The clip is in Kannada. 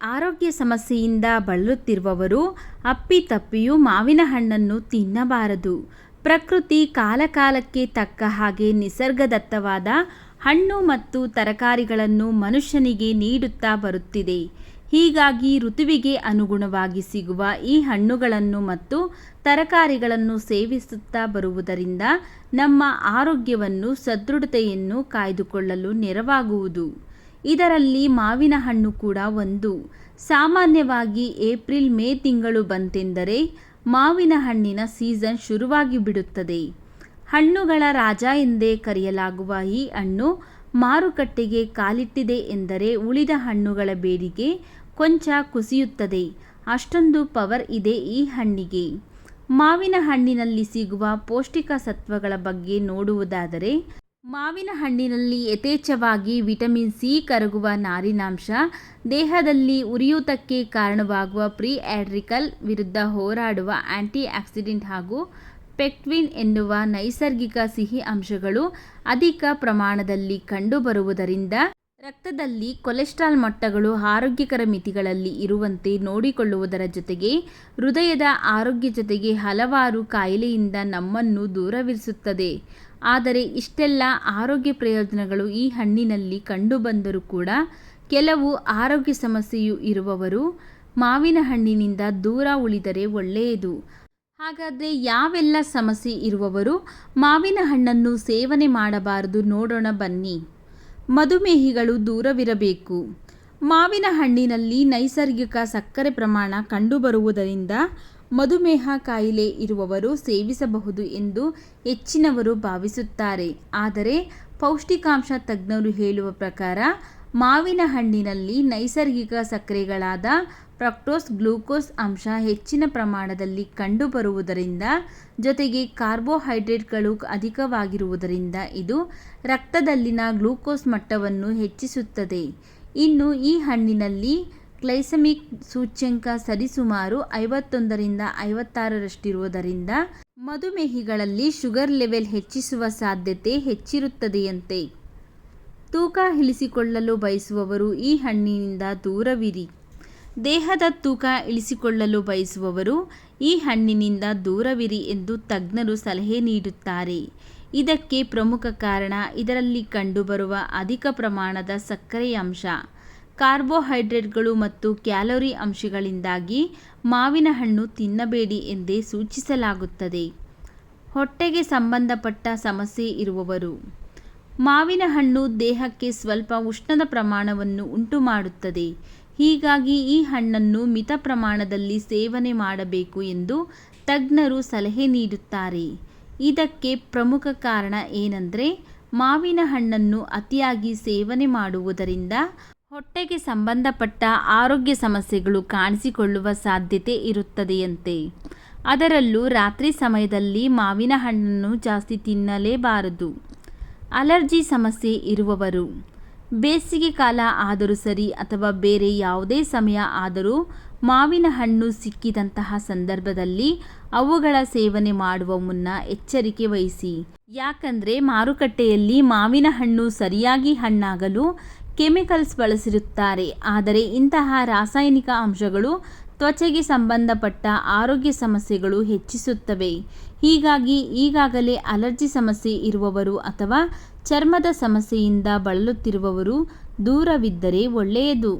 ಆರೋಗ್ಯ ಸಮಸ್ಯೆಯಿಂದ ಬಳಲುತ್ತಿರುವವರು ಅಪ್ಪಿತಪ್ಪಿಯೂ ಮಾವಿನ ಹಣ್ಣನ್ನು ತಿನ್ನಬಾರದು. ಪ್ರಕೃತಿ ಕಾಲಕಾಲಕ್ಕೆ ತಕ್ಕ ಹಾಗೆ ನಿಸರ್ಗದತ್ತವಾದ ಹಣ್ಣು ಮತ್ತು ತರಕಾರಿಗಳನ್ನು ಮನುಷ್ಯನಿಗೆ ನೀಡುತ್ತಾ ಬರುತ್ತಿದೆ. ಹೀಗಾಗಿ ಋತುವಿಗೆ ಅನುಗುಣವಾಗಿ ಸಿಗುವ ಈ ಹಣ್ಣುಗಳನ್ನು ಮತ್ತು ತರಕಾರಿಗಳನ್ನು ಸೇವಿಸುತ್ತಾ ಬರುವುದರಿಂದ ನಮ್ಮ ಆರೋಗ್ಯವನ್ನು ಸದೃಢತೆಯನ್ನು ಕಾಯ್ದುಕೊಳ್ಳಲು ನೆರವಾಗುವುದು. ಇದರಲ್ಲಿ ಮಾವಿನ ಹಣ್ಣು ಕೂಡ ಒಂದು. ಸಾಮಾನ್ಯವಾಗಿ ಏಪ್ರಿಲ್, ಮೇ ತಿಂಗಳು ಬಂತೆಂದರೆ ಮಾವಿನ ಹಣ್ಣಿನ ಸೀಸನ್ ಶುರುವಾಗಿ ಬಿಡುತ್ತದೆ. ಹಣ್ಣುಗಳ ರಾಜ ಎಂದೇ ಕರೆಯಲಾಗುವ ಈ ಹಣ್ಣು ಮಾರುಕಟ್ಟೆಗೆ ಕಾಲಿಟ್ಟಿದೆ ಎಂದರೆ ಉಳಿದ ಹಣ್ಣುಗಳ ಬೇಡಿಕೆ ಕೊಂಚ ಕುಸಿಯುತ್ತದೆ. ಅಷ್ಟೊಂದು ಪವರ್ ಇದೆ ಈ ಹಣ್ಣಿಗೆ. ಮಾವಿನ ಹಣ್ಣಿನಲ್ಲಿ ಸಿಗುವ ಪೌಷ್ಟಿಕ ಸತ್ವಗಳ ಬಗ್ಗೆ ನೋಡುವುದಾದರೆ ಮಾವಿನ ಹಣ್ಣಿನಲ್ಲಿ ಯಥೇಚ್ಛವಾಗಿ ವಿಟಮಿನ್ ಸಿ ಕರಗುವ ನಾರಿನಾಂಶ, ದೇಹದಲ್ಲಿ ಉರಿಯೂತಕ್ಕೆ ಕಾರಣವಾಗುವ ಪ್ರೀ ಆಡ್ರಿಕಲ್ ವಿರುದ್ಧ ಹೋರಾಡುವ ಆಂಟಿ ಆಕ್ಸಿಡೆಂಟ್ ಹಾಗೂ ಪೆಕ್ಟ್ವಿನ್ ಎನ್ನುವ ನೈಸರ್ಗಿಕ ಸಿಹಿ ಅಂಶಗಳು ಅಧಿಕ ಪ್ರಮಾಣದಲ್ಲಿ ಕಂಡುಬರುವುದರಿಂದ ರಕ್ತದಲ್ಲಿ ಕೊಲೆಸ್ಟ್ರಾಲ್ ಮಟ್ಟಗಳು ಆರೋಗ್ಯಕರ ಮಿತಿಗಳಲ್ಲಿ ಇರುವಂತೆ ನೋಡಿಕೊಳ್ಳುವುದರ ಜೊತೆಗೆ ಹೃದಯದ ಆರೋಗ್ಯ ಜೊತೆಗೆ ಹಲವಾರು ಕಾಯಿಲೆಯಿಂದ ನಮ್ಮನ್ನು ದೂರವಿರಿಸುತ್ತದೆ. ಆದರೆ ಇಷ್ಟೆಲ್ಲ ಆರೋಗ್ಯ ಪ್ರಯೋಜನಗಳು ಈ ಹಣ್ಣಿನಲ್ಲಿ ಕಂಡುಬಂದರೂ ಕೂಡ ಕೆಲವು ಆರೋಗ್ಯ ಸಮಸ್ಯೆಯು ಇರುವವರು ಮಾವಿನ ಹಣ್ಣಿನಿಂದ ದೂರ ಉಳಿದರೆ ಒಳ್ಳೆಯದು. ಹಾಗಾದರೆ ಯಾವೆಲ್ಲ ಸಮಸ್ಯೆ ಇರುವವರು ಮಾವಿನ ಹಣ್ಣನ್ನು ಸೇವನೆ ಮಾಡಬಾರದು ನೋಡೋಣ ಬನ್ನಿ. ಮಧುಮೇಹಿಗಳು ದೂರವಿರಬೇಕು. ಮಾವಿನ ಹಣ್ಣಿನಲ್ಲಿ ನೈಸರ್ಗಿಕ ಸಕ್ಕರೆ ಪ್ರಮಾಣ ಕಂಡುಬರುವುದರಿಂದ ಮಧುಮೇಹ ಕಾಯಿಲೆ ಇರುವವರು ಸೇವಿಸಬಹುದು ಎಂದು ಹೆಚ್ಚಿನವರು ಭಾವಿಸುತ್ತಾರೆ. ಆದರೆ ಪೌಷ್ಟಿಕಾಂಶ ತಜ್ಞರು ಹೇಳುವ ಪ್ರಕಾರ ಮಾವಿನ ಹಣ್ಣಿನಲ್ಲಿ ನೈಸರ್ಗಿಕ ಸಕ್ಕರೆಗಳಾದ ಫ್ರಕ್ಟೋಸ್ ಗ್ಲೂಕೋಸ್ ಅಂಶ ಹೆಚ್ಚಿನ ಪ್ರಮಾಣದಲ್ಲಿ ಕಂಡುಬರುವುದರಿಂದ, ಜೊತೆಗೆ ಕಾರ್ಬೋಹೈಡ್ರೇಟ್ಗಳು ಅಧಿಕವಾಗಿರುವುದರಿಂದ ಇದು ರಕ್ತದಲ್ಲಿನ ಗ್ಲೂಕೋಸ್ ಮಟ್ಟವನ್ನು ಹೆಚ್ಚಿಸುತ್ತದೆ. ಇನ್ನು ಈ ಹಣ್ಣಿನಲ್ಲಿ ಗ್ಲೈಸಮಿಕ್ ಸೂಚ್ಯಂಕ ಸರಿಸುಮಾರು ಐವತ್ತೊಂದರಿಂದ ಐವತ್ತಾರರಷ್ಟಿರುವುದರಿಂದ ಮಧುಮೇಹಿಗಳಲ್ಲಿ ಶುಗರ್ ಲೆವೆಲ್ ಹೆಚ್ಚಿಸುವ ಸಾಧ್ಯತೆ ಹೆಚ್ಚಿರುತ್ತದೆಯಂತೆ. ತೂಕ ಇಳಿಸಿಕೊಳ್ಳಲು ಬಯಸುವವರು ಈ ಹಣ್ಣಿನಿಂದ ದೂರವಿರಿ. ದೇಹದ ತೂಕ ಇಳಿಸಿಕೊಳ್ಳಲು ಬಯಸುವವರು ಈ ಹಣ್ಣಿನಿಂದ ದೂರವಿರಿ ಎಂದು ತಜ್ಞರು ಸಲಹೆ ನೀಡುತ್ತಾರೆ. ಇದಕ್ಕೆ ಪ್ರಮುಖ ಕಾರಣ ಇದರಲ್ಲಿ ಕಂಡುಬರುವ ಅಧಿಕ ಪ್ರಮಾಣದ ಸಕ್ಕರೆ ಅಂಶ. ಕಾರ್ಬೋಹೈಡ್ರೇಟ್ಗಳು ಮತ್ತು ಕ್ಯಾಲೋರಿ ಅಂಶಗಳಿಂದಾಗಿ ಮಾವಿನ ಹಣ್ಣು ತಿನ್ನಬೇಡಿ ಎಂದೇ ಸೂಚಿಸಲಾಗುತ್ತದೆ. ಹೊಟ್ಟೆಗೆ ಸಂಬಂಧಪಟ್ಟ ಸಮಸ್ಯೆ ಇರುವವರು. ಮಾವಿನ ಹಣ್ಣು ದೇಹಕ್ಕೆ ಸ್ವಲ್ಪ ಉಷ್ಣದ ಪ್ರಮಾಣವನ್ನು ಉಂಟು ಮಾಡುತ್ತದೆ ಹೀಗಾಗಿ ಈ ಹಣ್ಣನ್ನು ಮಿತ ಪ್ರಮಾಣದಲ್ಲಿ ಸೇವನೆ ಮಾಡಬೇಕು ಎಂದು ತಜ್ಞರು ಸಲಹೆ ನೀಡುತ್ತಾರೆ. ಇದಕ್ಕೆ ಪ್ರಮುಖ ಕಾರಣ ಏನಂದರೆ, ಮಾವಿನ ಹಣ್ಣನ್ನು ಅತಿಯಾಗಿ ಸೇವನೆ ಮಾಡುವುದರಿಂದ ಹೊಟ್ಟೆಗೆ ಸಂಬಂಧಪಟ್ಟ ಆರೋಗ್ಯ ಸಮಸ್ಯೆಗಳು ಕಾಣಿಸಿಕೊಳ್ಳುವ ಸಾಧ್ಯತೆ ಇರುತ್ತದೆಯಂತೆ. ಅದರಲ್ಲೂ ರಾತ್ರಿ ಸಮಯದಲ್ಲಿ ಮಾವಿನ ಹಣ್ಣನ್ನು ಜಾಸ್ತಿ ತಿನ್ನಲೇಬಾರದು. ಅಲರ್ಜಿ ಸಮಸ್ಯೆ ಇರುವವರು. ಬೇಸಿಗೆ ಕಾಲ ಆದರೂ ಸರಿ ಅಥವಾ ಬೇರೆ ಯಾವುದೇ ಸಮಯ ಆದರೂ ಮಾವಿನ ಹಣ್ಣು ಸಿಕ್ಕಿದಂತಹ ಸಂದರ್ಭದಲ್ಲಿ ಅವುಗಳ ಸೇವನೆ ಮಾಡುವ ಮುನ್ನ ಎಚ್ಚರಿಕೆ ವಹಿಸಿ. ಯಾಕಂದರೆ ಮಾರುಕಟ್ಟೆಯಲ್ಲಿ ಮಾವಿನ ಹಣ್ಣು ಸರಿಯಾಗಿ ಹಣ್ಣಾಗಲು ಕೆಮಿಕಲ್ಸ್ ಬಳಸಿರುತ್ತಾರೆ. ಆದರೆ ಇಂತಹ ರಾಸಾಯನಿಕ ಅಂಶಗಳು ತ್ವಚೆಗೆ ಸಂಬಂಧಪಟ್ಟ ಆರೋಗ್ಯ ಸಮಸ್ಯೆಗಳು ಹೆಚ್ಚಿಸುತ್ತವೆ. ಹೀಗಾಗಿ ಈಗಾಗಲೇ ಅಲರ್ಜಿ ಸಮಸ್ಯೆ ಇರುವವರು ಅಥವಾ ಚರ್ಮದ ಸಮಸ್ಯೆಯಿಂದ ಬಳಲುತ್ತಿರುವವರು ದೂರವಿದ್ದರೆ ಒಳ್ಳೆಯದು.